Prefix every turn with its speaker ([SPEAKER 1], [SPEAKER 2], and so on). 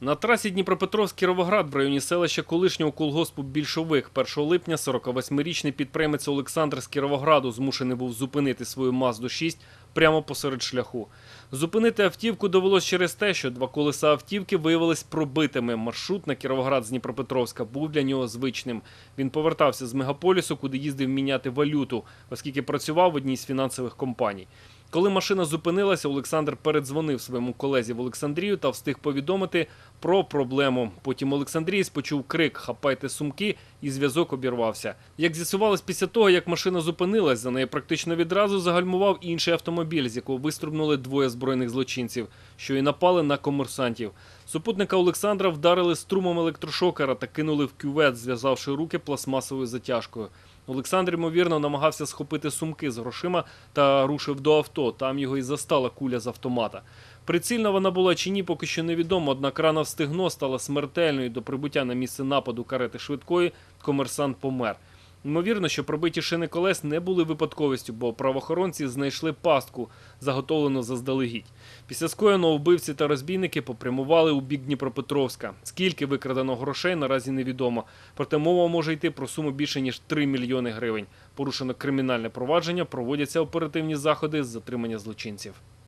[SPEAKER 1] На трасі Дніпропетровськ-Кіровоград в районі селища колишнього колгоспу Більшовик 1 липня 48-річний підприємець Олександр з Кіровограду змушений був зупинити свою Мазду-6 прямо посеред шляху. Зупинити автівку довелось через те, що два колеса автівки виявились пробитими. Маршрут на Кіровоград з Дніпропетровська був для нього звичним. Він повертався з мегаполісу, куди їздив міняти валюту, оскільки працював в одній з фінансових компаній. Коли машина зупинилася, Олександр передзвонив своєму колезі в Олександрію та встиг повідомити про проблему. Потім Олександрієць почув крик Хапайте сумки, і зв'язок обірвався. Як з'ясувалось після того, як машина зупинилась, за нею практично відразу загальмував інший автомобіль, з якого вистрибнули двоє збройних злочинців, що і напали на комерсантів. Супутника Олександра вдарили струмом електрошокера та кинули в кювет, зв'язавши руки пластмасовою затяжкою. Олександр, ймовірно, намагався схопити сумки з грошима та рушив до авто. Там його і застала куля з автомата. Прицільна вона була чи ні, поки що невідомо, однак рана в стегно стала смертельною. До прибуття на місце нападу карети швидкої комерсант помер. Ймовірно, що пробиті шини колес не були випадковістю, бо правоохоронці знайшли пастку, заготовлену заздалегідь. Після скоєного вбивці та розбійники попрямували у бік Дніпропетровська. Скільки викрадено грошей наразі невідомо. Проте мова може йти про суму більше ніж 3 мільйони гривень. Порушено кримінальне провадження, проводяться оперативні заходи з затримання злочинців.